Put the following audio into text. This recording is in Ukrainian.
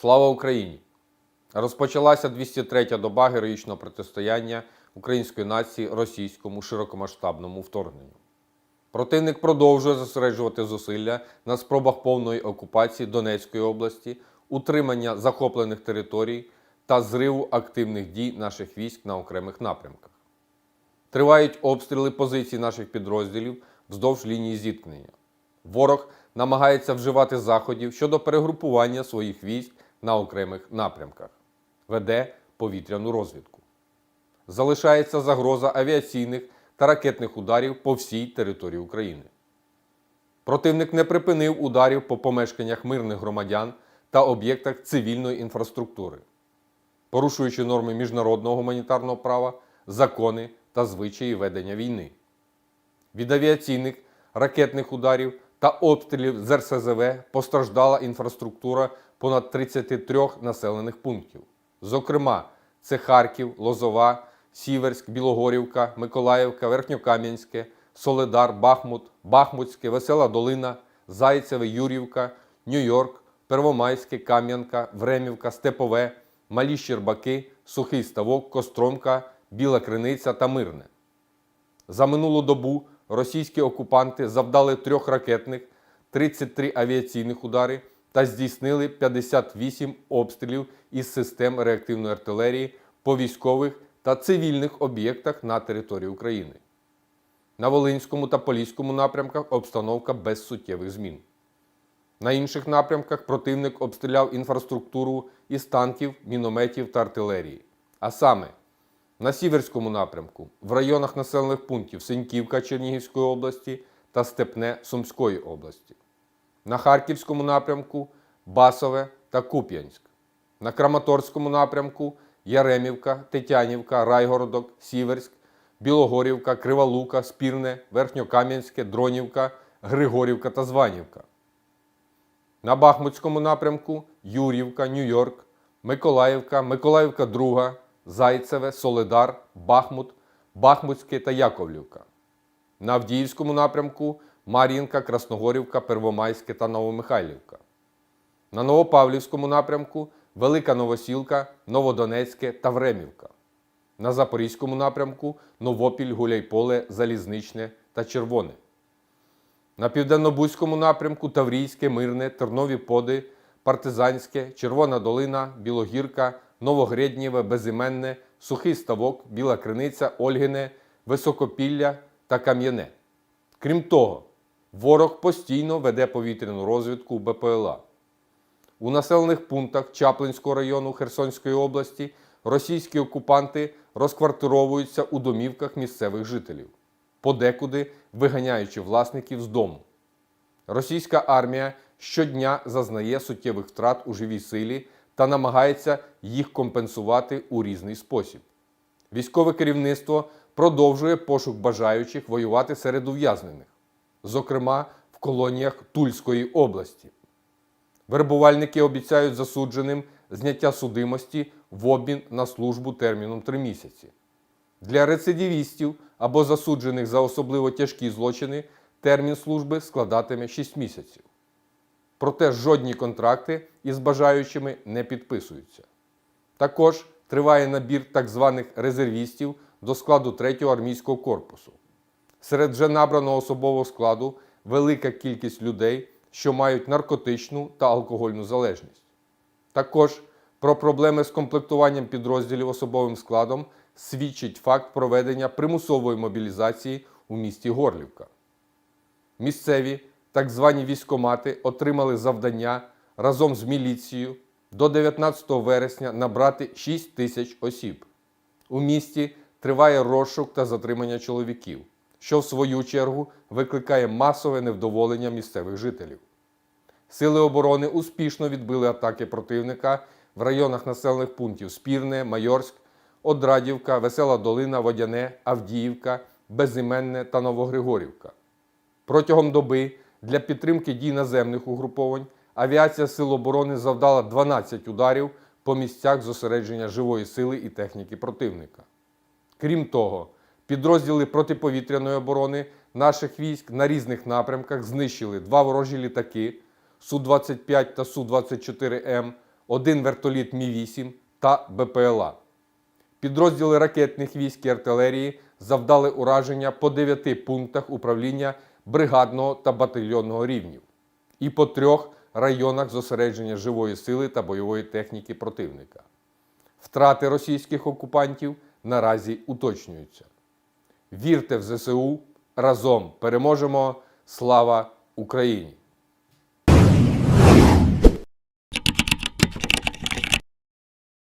Слава Україні! Розпочалася 203-я доба героїчного протистояння української нації російському широкомасштабному вторгненню. Противник продовжує зосереджувати зусилля на спробах повної окупації Донецької області, утримання захоплених територій та зриву активних дій наших військ на окремих напрямках. Тривають обстріли позицій наших підрозділів вздовж лінії зіткнення. Ворог намагається вживати заходів щодо перегрупування своїх військ на окремих напрямках, веде повітряну розвідку. Залишається загроза авіаційних та ракетних ударів по всій території України. Противник не припинив ударів по помешканнях мирних громадян та об'єктах цивільної інфраструктури, порушуючи норми міжнародного гуманітарного права, закони та звичаї ведення війни. Від авіаційних ракетних ударів та обстрілів з РСЗВ постраждала інфраструктура понад 33 населених пунктів. Зокрема, це Харків, Лозова, Сіверськ, Білогорівка, Миколаївка, Верхньокам'янське, Соледар, Бахмут, Бахмутське, Весела Долина, Зайцеве, Юрівка, Нью-Йорк, Первомайське, Кам'янка, Времівка, Степове, Малі Щербаки, Сухий Ставок, Костромка, Біла Криниця та Мирне. За минулу добу російські окупанти завдали трьох ракетних, 33 авіаційних удари та здійснили 58 обстрілів із систем реактивної артилерії по військових та цивільних об'єктах на території України. На Волинському та Поліському напрямках обстановка без суттєвих змін. На інших напрямках противник обстріляв інфраструктуру із танків, мінометів та артилерії. А саме на Сіверському напрямку, в районах населених пунктів Синьківка Чернігівської області та Степне Сумської області. На Харківському напрямку Басове та Куп'янськ. На Краматорському напрямку Яремівка, Тетянівка, Райгородок, Сіверськ, Білогорівка, Криволука, Спірне, Верхньокам'янське, Дронівка, Григорівка та Званівка. На Бахмутському напрямку Юрівка, Нью-Йорк, Миколаївка, Миколаївка 2, Зайцеве, Соледар, Бахмут, Бахмутське та Яковлівка. На Авдіївському напрямку Мар'їнка, Красногорівка, Первомайське та Новомихайлівка. На Новопавлівському напрямку Велика Новосілка, Новодонецьке та Времівка. На Запорізькому напрямку Новопіль, Гуляйполе, Залізничне та Червоне. На південно-бузькому напрямку Таврійське, Мирне, Тернові Поди, Партизанське, Червона Долина, Білогірка, Новогреднєве, Безіменне, Сухий Ставок, Біла Криниця, Ольгине, Високопілля та Кам'яне. Крім того, ворог постійно веде повітряну розвідку БПЛА. У населених пунктах Чаплинського району Херсонської області російські окупанти розквартировуються у домівках місцевих жителів, подекуди виганяючи власників з дому. Російська армія щодня зазнає суттєвих втрат у живій силі та намагається їх компенсувати у різний спосіб. Військове керівництво продовжує пошук бажаючих воювати серед ув'язнених, зокрема в колоніях Тульської області. Вербувальники обіцяють засудженим зняття судимості в обмін на службу терміном 3 місяці. Для рецидивістів або засуджених за особливо тяжкі злочини термін служби складатиме 6 місяців. Проте жодні контракти із бажаючими не підписуються. Також триває набір так званих резервістів до складу 3-го армійського корпусу. Серед вже набраного особового складу велика кількість людей, що мають наркотичну та алкогольну залежність. Також про проблеми з комплектуванням підрозділів особовим складом свідчить факт проведення примусової мобілізації у місті Горлівка. Місцеві так звані військомати отримали завдання разом з міліцією до 19 вересня набрати 6 тисяч осіб. У місті триває розшук та затримання чоловіків, що в свою чергу викликає масове невдоволення місцевих жителів. Сили оборони успішно відбили атаки противника в районах населених пунктів Спірне, Майорськ, Одрадівка, Весела Долина, Водяне, Авдіївка, Безіменне та Новогригорівка. Протягом доби для підтримки дій наземних угруповань авіація Сил оборони завдала 12 ударів по місцях зосередження живої сили і техніки противника. Крім того, підрозділи протиповітряної оборони наших військ на різних напрямках знищили два ворожі літаки Су-25 та Су-24М, один вертоліт Мі-8 та БПЛА. Підрозділи ракетних військ і артилерії завдали ураження по дев'яти пунктах управління бригадного та батальйонного рівнів і по трьох районах зосередження живої сили та бойової техніки противника. Втрати російських окупантів наразі уточнюються. Вірте в ЗСУ, разом переможемо! Слава Україні!